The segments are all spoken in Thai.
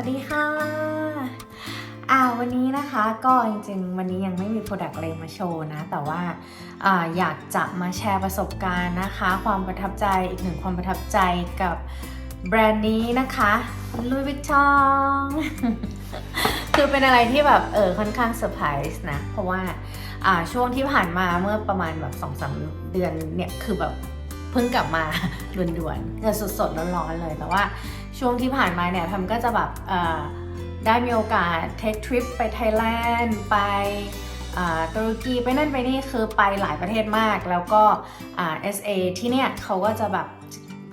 วัสดีค่ะ อ่าวันนี้นะคะก็จริงๆ วันนี้ยังไม่มีโปรดักต์อะไรมาโชว์นะ แต่ว่าอ่าอยากจะมาแชร์ประสบการณ์นะคะ ความประทับใจอีกหนึ่งความประทับใจกับแบรนด์นี้นะคะ Louis Vuitton คือเป็นอะไรที่แบบเออค่อนข้างเซอร์ไพรส์นะ เพราะว่าอ่าช่วงที่ผ่านมาเมื่อประมาณแบบ2องสเดือนเนี่ยคือแบบ เพิ่งกลับมาด่วนๆเกิดสดๆร้อนๆเลยแต่ว่าช่วงที่ผ่านมาเนี่ยแพมก็จะแบบได้มีโอกาสเทคทริปไปไทยแลนด์ไปตุรกีไปนั่นไปนี่คือไปหลายประเทศมาก แล้วก็อ่า SA ที่เนี่ยเขาก็จะแบบ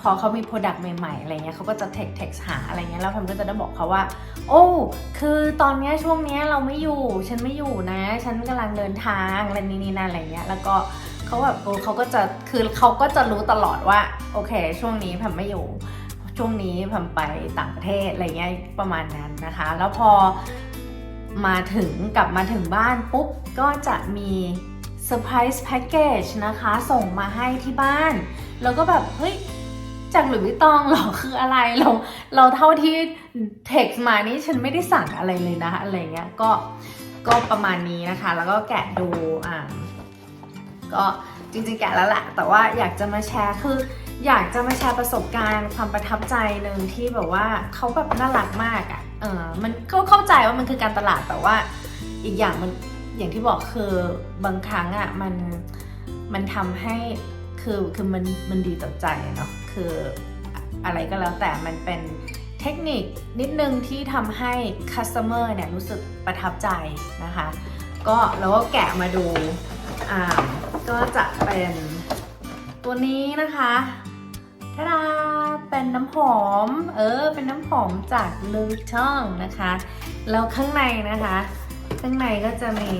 พอเขามีโปรดักต์ใหม่ๆอะไรเงี้ยเขาก็จะเทคเท็กหาอะไรเงี้ยแล้วแพมก็จะได้บอกเขาว่า โอ้คือตอนเนี้ยช่วงเนี้ยเราไม่อยู่ ฉันไม่อยู่นะ ฉันกำลังเดินทางอะไรนี่นี่นั่นอะไรเงี้ยแล้วก็ เขาแบบโอ้เขาก็จะคือเขาก็จะรู้ตลอดว่า โอเค ช่วงนี้แพมไม่อยู่ ช่วงนี้แพมไปต่างประเทศอะไรเงี้ยประมาณนั้นนะคะ แล้วพอมาถึงกลับมาถึงบ้านปุ๊บ ก็จะมีเซอร์ไพรส์แพ็กเกจนะคะ ส่งมาให้ที่บ้าน แล้วก็แบบ เฮ้ย จากหลุยส์วิตองเหรอคืออะไรเราเราเท่าที่เท็กซ์มานี่ฉันไม่ได้สั่งอะไรเลยนะ อะไรเงี้ยก็ก็ประมาณนี้นะคะ แล้วก็แกะดูอ่า ก็จริงๆแกะแล้วแหละ แต่ว่าอยากจะมาแชร์คือ อยากจะมาแชร์ประสบการณ์ความประทับใจหนึ่งที่แบบว่าเขาแบบน่ารักมากอะ่ะเออมันก็เข้าใจว่ามันคือการตลาดแต่ว่า อีกอย่างมันอย่างที่บอกคือบางครั้งอะ่ะมันมันทำให้คือคือมันมันดีต่อใจเนาะคืออะไรก็แล้วแต่มันเป็นเทคนิคนิดนึงที่ทำให้ customer เนี่ยรู้สึกประทับใจนะคะ ก็แล้วก็แกะมาดู อ่าก็จะเป็นตัวนี้นะคะทาดาเป็นน้ำหอม เออ เป็นน้ำหอมจากลูช่องนะคะ แล้วข้างในนะคะ ข้างในก็จะมี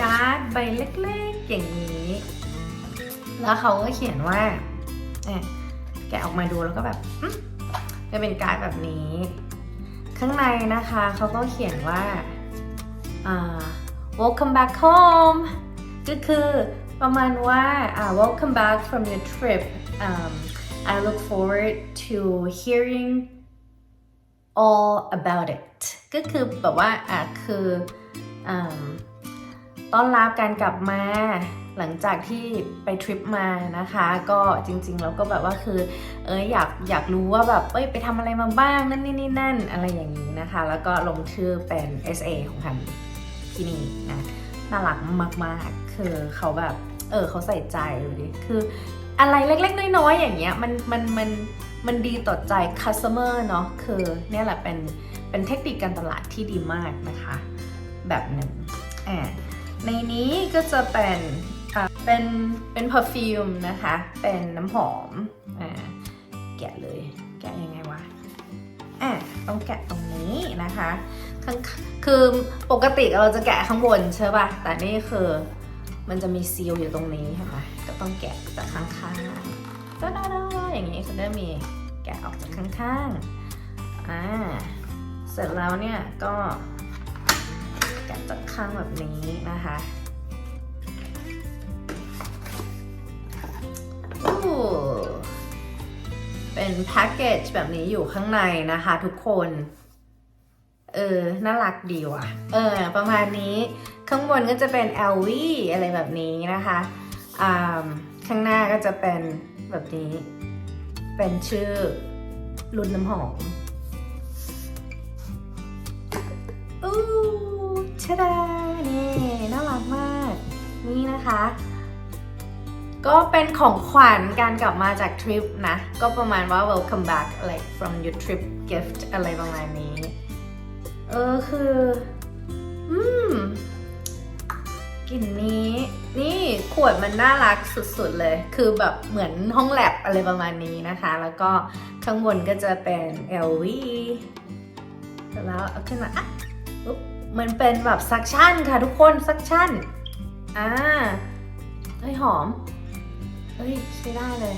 การ์ดใบเล็กๆอย่างนี้ แล้วเขาก็เขียนว่าแกะออกมาดูแล้วก็แบบจะเป็นการ์ดแบบนี้ ข้างในนะคะเขาก็เขียนว่าอ่า welcome back home ก็คือประมาณว่าอ่า welcome back from your trip um, I look forward to hearing all about it ก็คือแบบว่าอะคืออต้อนรับการกลับมาหลังจากที่ไปทริปมานะคะ ก็จริงๆแล้วก็แบบว่าคือเอออยากอยากรู้ว่าแบบเอ้ยไปทำอะไรมาบ้างนั่นนี่นี่นั่นอะไรอย่างนี้นะคะ แล้วก็ลงชื่อเป็น SA ของแพม ที่นี่นะน่ารักมากๆ คือเขาแบบ เออเขาใส่ใจดูดิคืออะไรเล็กๆ น้อยๆ อย่างเงี้ยมันมันมันมันดีต่อใจ customer เนาะคือเนี่ยแหละเป็นเป็นเทคนิคการตลาดที่ดีมากนะคะ แบบหนึ่งอ่าในนี้ก็จะเป็นอ่าเป็นเป็น perfume นะคะ เป็นน้ำหอมอ่าแกะเลย แกะยังไงวะ อะต้องแกะตรงนี้นะคะคือปกติเราจะแกะข้างบนใช่ป่ะ แต่นี่คือมันจะมีซีลอยู่ตรงนี้เห็นไหมก็ต้องแกะจากข้างๆก็ได้ๆอย่างนี้จะได้มีแกะออกจากข้างๆอ่าเสร็จแล้วเนี่ยก็แกะจากข้างแบบนี้นะคะอู้ เป็นแพ็กเกจแบบนี้อยู่ข้างในนะคะทุกคน เออ น่ารักดีว่ะ เออ ประมาณนี้ ข้างบนก็จะเป็น LV อะไรแบบนี้นะคะอ่าข้างหน้าก็จะเป็นแบบนี้ เป็นชื่อรุ่นน้ำหอมอู้ชะดานี่น่ารักมาก นี่นะคะ ก็เป็นของขวัญการกลับมาจากทริปนะ ก็ประมาณว่า welcome back like from your trip gift อะไรประมาณนี้ เออคือ อืมกลิ่นนี้ นี่ขวดมันน่ารักสุดๆเลย คือแบบเหมือนห้องแลบอะไรประมาณนี้นะคะ แล้วก็ข้างบนก็จะเป็น LV แล้วเอาขึ้นมาอะปุ๊บมันเป็นแบบซักชั่นค่ะทุกคนซักชั่นอ่าเฮ้ยหอม เฮ้ยใช้ได้เลย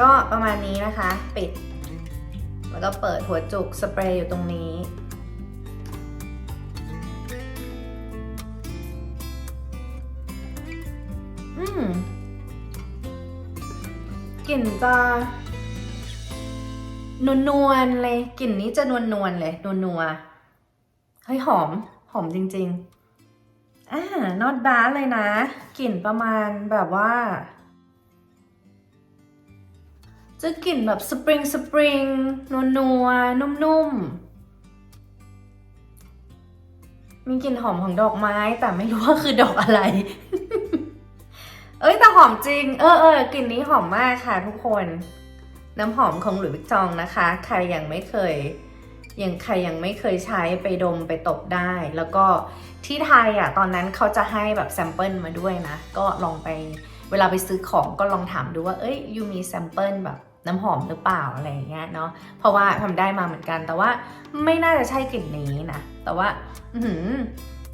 ก็ประมาณนี้นะคะ ปิด แล้วก็เปิดหัวจุกสเปรย์อยู่ตรงนี้ อืมกลิ่นจะนวลนวลๆเลยกลิ่นนี้จะนวลนวลๆเลยนวลนัวๆเฮ้ยหอม หอมจริง ๆ อ่านอตบาเลยนะ กลิ่นประมาณแบบว่า จะกลิ่นแบบสปริงสปริงนัวนัวนุ่มๆ มีกลิ่นหอมของดอกไม้แต่ไม่รู้ว่าคือดอกอะไร เอ้ยแต่หอมจริง เออเออกลิ่นนี้หอมมากค่ะทุกคน น้ำหอมของหลุยส์วิกตองนะคะ ใครยังไม่เคย ยังใครยังไม่เคยใช้ไปดมไปตบได้ แล้วก็ที่ไทยอะตอนนั้นเขาจะให้แบบแซมเปิลมาด้วยนะ ก็ลองไปเวลาไปซื้อของก็ลองถามดูว่า เอ้ยยูมีแซมเปิลแบบน้ำหอมหรือเปล่าอะไรอย่างเงี้ยเนาะเพราะว่าทำได้มาเหมือนกัน แต่ว่าไม่น่าจะใช่กลิ่นนี้นะแต่ว่า อื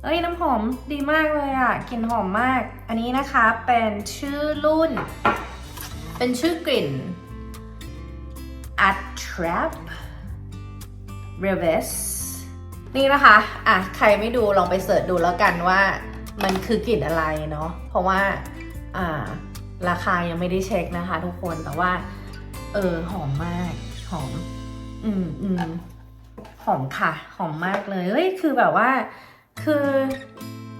เอ้ยน้ำหอมดีมากเลยอะ่ะกลิ่นหอมมาก อันนี้นะคะเป็นชื่อรุ่น เป็นชื่อกลิ่น a t t r a p Attrap Reves นี่นะคะ อะ ใครไม่ดูลองไปเสิร์ชดูแล้วกันว่ามันคือกลิ่นอะไรเนาะ เพราะว่า อ่า ราคายังไม่ได้เช็คนะคะทุกคน แต่ว่า เออ หอมมาก หอม อืมอืมหอมค่ะ หอมมากเลย เฮ้ย คือแบบว่า คือ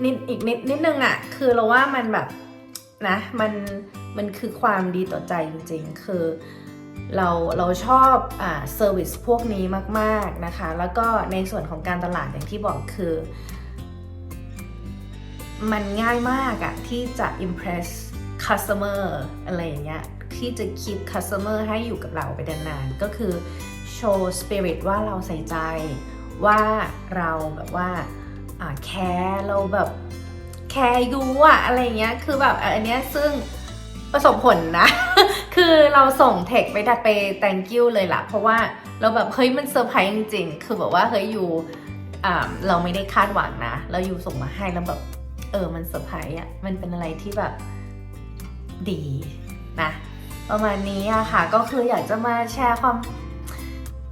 นิดอีกนิดนิดนึงอะ่ะคือเราว่ามันแบบนะ มัน มันคือความดีต่อใจจริง ๆ คือ เราเราชอบอ่าเซอร์วิสพวกนี้มากๆนะคะ แล้วก็ในส่วนของการตลาดอย่างที่บอกคือ มันง่ายมากอะที่จะ impress customer อะไรอย่างเงี้ยที่จะ keep customer ให้อยู่กับเราไปนานๆก็คือโชว์ spirit ว่าเราใส่ใจ ว่าเราแบบว่าอ่าแคร์เราแบบแคร์ยูอะอะไรเงี้ยคือแบบอันเนี้ยซึ่งประสบผลนะ คือเราส่งเทคไปดัดไป thank you เลยล่ะ เพราะว่าเราแบบ เฮ้ย มันเซอร์ไพรส์จริงๆ คือแบบว่า เฮ้ยอยูอ่าเราไม่ได้คาดหวังนะแล้วยูส่งมาให้แล้วแบบ เออ มันเซอร์ไพรส์อะ มันเป็นอะไรที่แบบดีนะ ประมาณนี้อะค่ะ ก็คืออยากจะมาแชร์ความ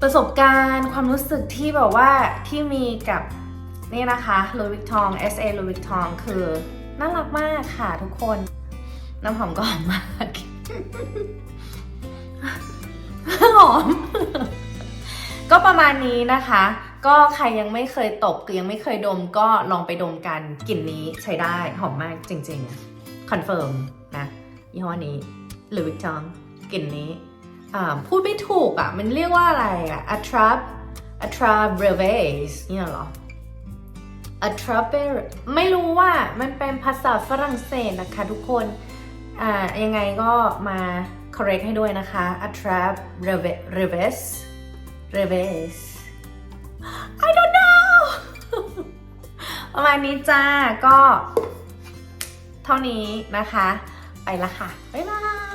ประสบการณ์ความรู้สึกที่แบบว่าที่มีกับนี่นะคะ Louis Vuitton SA Louis Vuitton คือน่ารักมากค่ะทุกคน น้ำหอมก็หอมมาก หอม ก็ประมาณนี้นะคะ ก็ใครยังไม่เคยตบคือยังไม่เคยดมก็ลองไปดมกันกลิ่นนี้ใช้ได้หอมมากจริงๆคอนเฟิร์มนะยี่ห้อนี้หรือวิกตองกลิ่นนี้พูดไม่ถูกอะ มันเรียกว่าอะไรอะ a t r a p attrap reves เนี่ยหรอ attrap ไม่รู้ว่ามันเป็นภาษาฝรั่งเศสนะคะทุกคน อ่ายังไงก็มา correct ให้ด้วยนะคะ attrap reverse reverse I don't know ประมาณนี้จ้าก็เท่านี้นะคะ ไปละค่ะ บ๊ายบาย